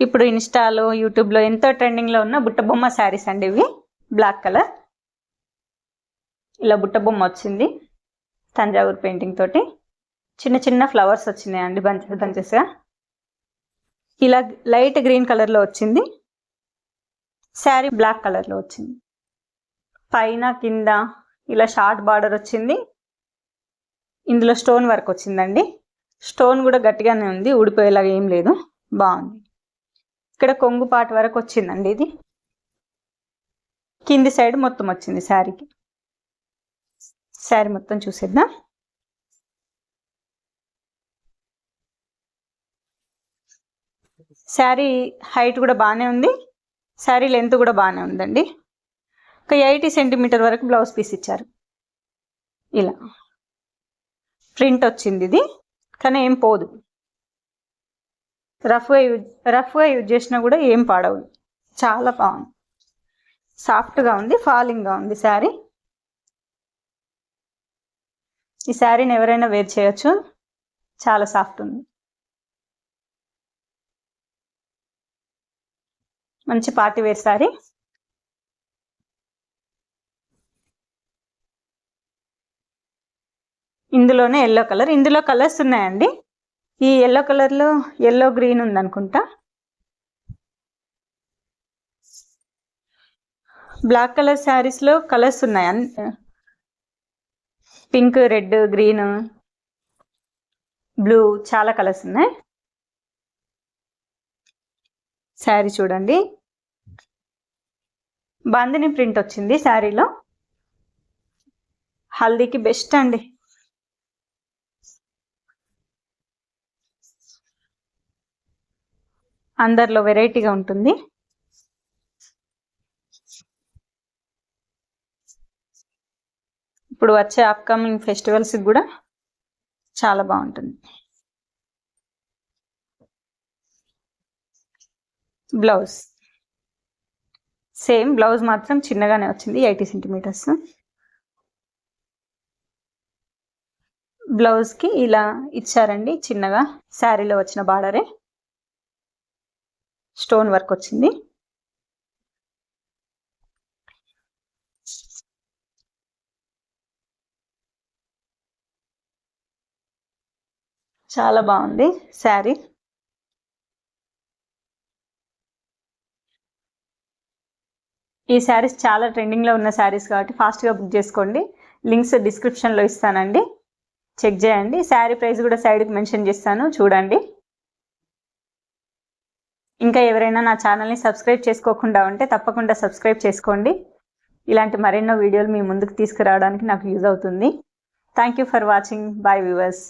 ఇప్పుడు ఇన్స్టాలో యూట్యూబ్లో ఎంతో ట్రెండింగ్లో ఉన్న బుట్ట బొమ్మ శారీస్ అండి ఇవి. బ్లాక్ కలర్ ఇలా బుట్ట బొమ్మ వచ్చింది. తంజావూరు పెయింటింగ్ తోటి. చిన్న చిన్న ఫ్లవర్స్ వచ్చినాయండి బంచెస్ బంచెస్గా. ఇలా లైట్ గ్రీన్ కలర్లో వచ్చింది. శారీ బ్లాక్ కలర్లో వచ్చింది. పైన కింద ఇలా షార్ట్ బార్డర్ వచ్చింది. ఇందులో స్టోన్ వర్క్ వచ్చిందండి. స్టోన్ కూడా గట్టిగానే ఉంది ఊడిపోయేలాగా ఏం లేదు. బాగుంది. ఇక్కడ కొంగు పాట వరకు వచ్చిందండి ఇది. కింది సైడ్ మొత్తం వచ్చింది శారీకి. శారీ మొత్తం చూసేద్దాం. శారీ హైట్ కూడా బాగానే ఉంది. శారీ లెంత్ కూడా బాగానే ఉందండి. ఒక ఎయిటీ సెంటీమీటర్ వరకు బ్లౌజ్ పీస్ ఇచ్చారు. ఇలా. ప్రింట్ వచ్చింది ఇది. కానీ ఏం పోదు. రఫ్గా యూజ్ రఫ్గా యూజ్ చేసినా కూడా ఏం పాడవు. చాలా బాగుంది. సాఫ్ట్గా ఉంది ఫాలింగ్గా ఉంది శారీ. ఈ శారీని ఎవరైనా వేర్ చేయొచ్చు. చాలా సాఫ్ట్ ఉంది. మంచి పార్టీ వేర్ శారీ. ఇందులోనే ఎల్లో కలర్ ఇందులో కలర్స్ ఉన్నాయండి. ఈ ఎల్లో కలర్లో ఎల్లో గ్రీన్ ఉందనుకుంటా. బ్లాక్ కలర్ శారీస్లో కలర్స్ ఉన్నాయి. అన్ పింక్ రెడ్ గ్రీన్ బ్లూ చాలా కలర్స్ ఉన్నాయి. శారీ చూడండి. బాందిని ప్రింట్ వచ్చింది శారీలో హల్దీకి బెస్ట్ అండి. అందరిలో వెరైటీగా ఉంటుంది. ఇప్పుడు వచ్చే అప్కమింగ్ ఫెస్టివల్స్కి కూడా చాలా బాగుంటుంది. బ్లౌజ్ సేమ్ బ్లౌజ్ మాత్రం చిన్నగానే వచ్చింది ఎయిటీ సెంటీమీటర్స్. బ్లౌజ్కి ఇలా ఇచ్చారండి చిన్నగా శారీలో వచ్చిన బార్డరే. స్టోన్ వర్క్ వచ్చింది. చాలా బాగుంది శారీ. ఈ శారీస్ చాలా ట్రెండింగ్లో ఉన్న శారీస్ కాబట్టి ఫాస్ట్గా బుక్ చేసుకోండి. లింక్స్ డిస్క్రిప్షన్లో ఇస్తానండి. చెక్ చేయండి. శారీ ప్రైస్ కూడా సైడ్కి మెన్షన్ చేస్తాను. చూడండి. ఇంకా ఎవరైనా నా ఛానల్ని సబ్స్క్రైబ్ చేసుకోకుండా ఉంటే తప్పకుండా సబ్స్క్రైబ్ చేసుకోండి. ఇలాంటి మరెన్నో వీడియోలు మీ ముందుకు తీసుకురావడానికి నాకు యూజ్ అవుతుంది. Thank you for watching bye viewers